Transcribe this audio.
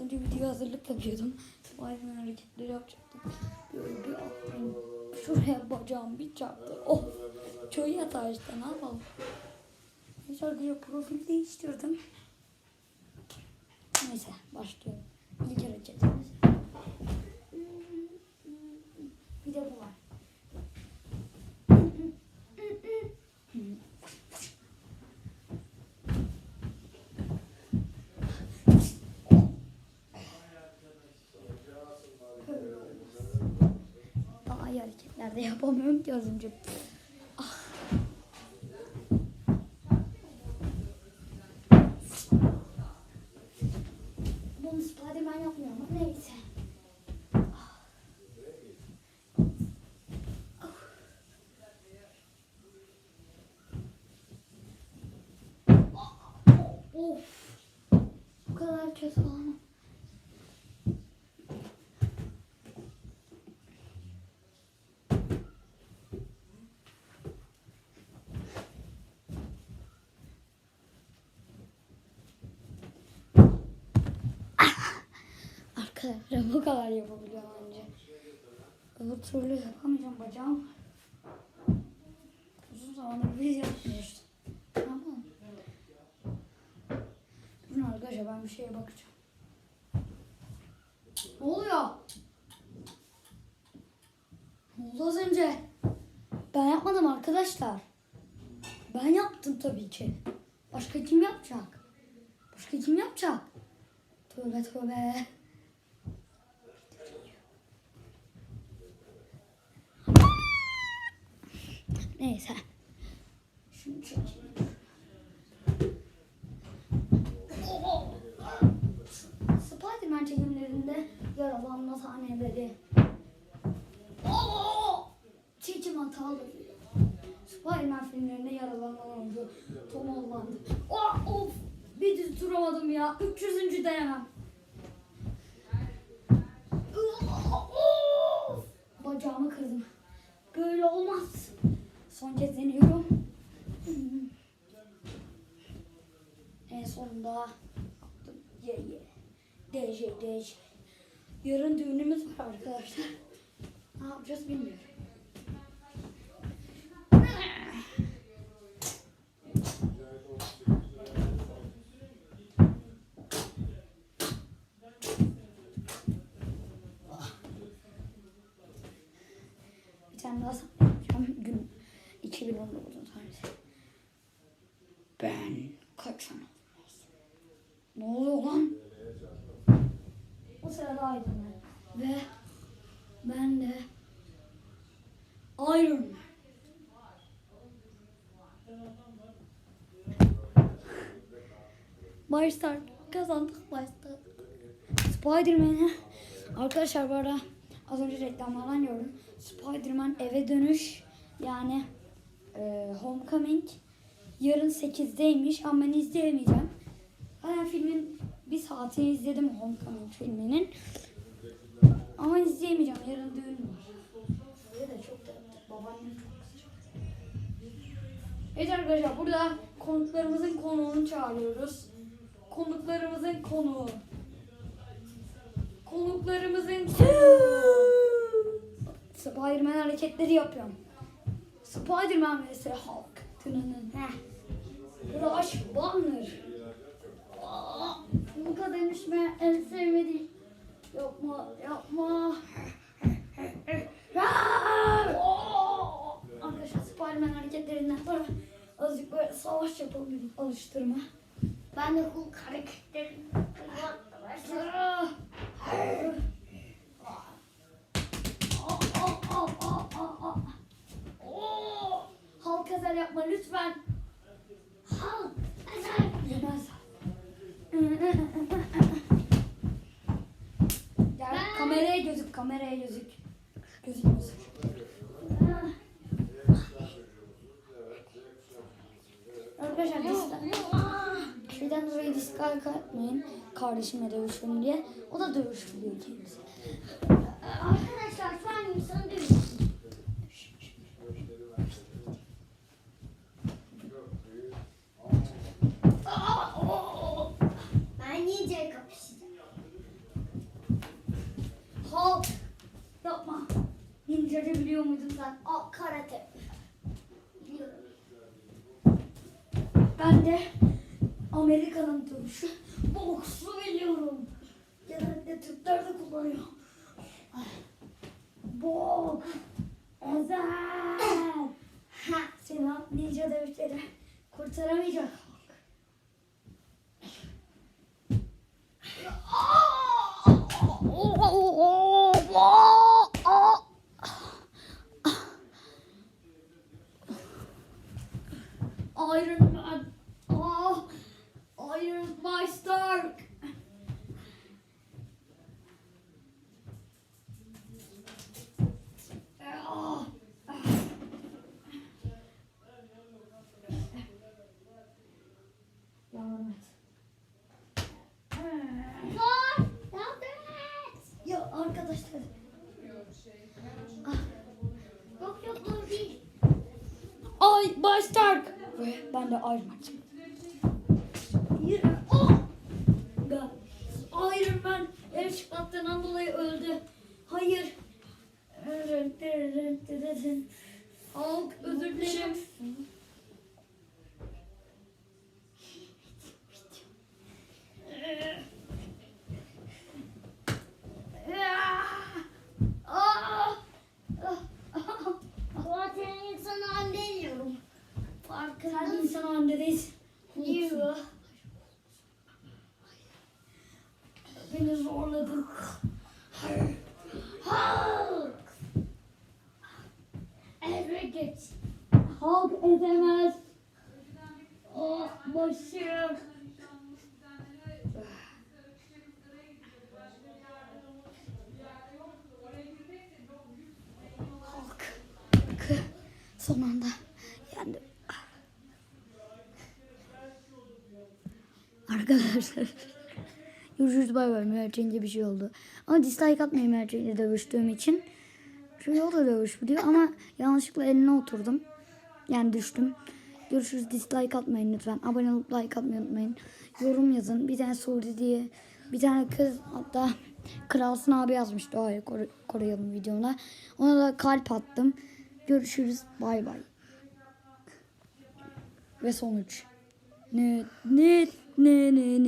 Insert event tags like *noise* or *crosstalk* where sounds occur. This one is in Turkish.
Önce video hazırlık yapıyordum. Spiderman hareketleri yapacaktım. Böyle bir attım. Şuraya bacağım bir çarptı. Oh! Köy yatağı işte ne yapalım. Neyse arkadaşlar profil değiştirdim. Neyse başlıyorum. İlk hareketimiz. Bir de bu var. Daha hareketler de yapamıyorum ki az önce. Ah. Bunu Spiderman yapmıyor ama neyse. Ah. Ah. Of. Bu kadar kötü olamam. Arkadaşlar bu kadar yapabiliyorum anca. Öbür türlü yapamayacağım bacağım. Uzun zamandır biz yapmıyoruz. Tamam mı? Durun arkadaşlar ben bir şeye bakacağım. Ne oluyor? Ne oldu az önce? Ben yapmadım arkadaşlar. Ben yaptım tabii ki. Başka kim yapacak? Başka kim yapacak? Tövbe tövbe. Neyse. Şunu çekeyim. Spiderman çekimlerinde yaralanma sahneleri. Oh! Çekim hatalı. Spiderman filmlerinde yaralanan oyuncu Tom Holland. Oh, of! Bir düz duramadım ya. 300. denemem. Bacağımı kırdım. Böyle olmaz. Son kez deniyorum. En sonunda. Ye ye. DJ DJ. Yarın düğünümüz var arkadaşlar. Ne yapacağız bilmiyorum. Bir tane daha sahne yapacağım. Gün 2019'un sahnesi. Ben kaçan olmaz. Ne oluyor lan? O sırada Iron Man. Ve ben de Man. Başlar kazandık başlar. Spider-Man'e arkadaşlar bu arada az önce reklamlardan gördüm. Spider-Man eve dönüş yani e, Homecoming yarın 8'deymiş ama ben izleyemeyeceğim. Ben filmin bir saatini izledim Homecoming filminin. Ama izleyemeyeceğim. Yarın düğün var. Evet arkadaşlar burada konuklarımızın konuğunu çağırıyoruz. Konuklarımızın konuğu. Konuklarımızın Spiderman hareketleri yapıyorum. Spiderman vs Hulk. Heh. Rush Banner. Bu kadar düşme en sevmediğim. Yapma, yapma. Aa! Arkadaşlar Spiderman hareketlerinden sonra azıcık böyle savaş dedik alıştırma. Ben de Hulk hareketlerini arkadaşlar. Halk ezel yapma lütfen. Hulk. Ezel. Yemez. Gel kameraya gözük, kameraya gözük. Gözükmüyorsun. Arkadaşlar dislike. Şeyden dolayı dislike atmayın. Kardeşime dövüştüm diye. O da dövüştürüyor kendisi. Arkadaşlar şu an insanı dövüştürüyor. Hulk. Yapma. Ninja'da biliyor muydun sen? Aa karate. Ben de Amerika'nın dövüşü boksu biliyorum. Genellikle Türkler de kullanıyor. Boks. Ezel. Ha, seni ninja dövüşleri kurtaramayacak. Iron Man. Oh, Iron My Stark. Ah, ah. Devam et. Dur. Yardım et. Ya arkadaşlar. Yok yok dur değil. Ay My Stark. Ve ben de Iron Man Beni zorladın. Hulk. Eve geç. Halk edemez. Oh başım. Halk. Son anda yendim. Arkadaşlar. Görüşürüz bay bay. Mert'ince bir şey oldu. Ama dislike atmayın Mert'ince dövüştüğüm için. Çünkü o da dövüş biliyor ama yanlışlıkla eline oturdum. Yani düştüm. Görüşürüz. Dislike atmayın lütfen. Abone olup like atmayı unutmayın. Yorum yazın. Bir tane Suudi diye bir tane kız hatta *laughs* Kralsın abi yazmış doğayı koru- koruyalım videomda. Ona da kalp attım. Görüşürüz. Bay bay. Ve sonuç. Ne ne ne ne ne.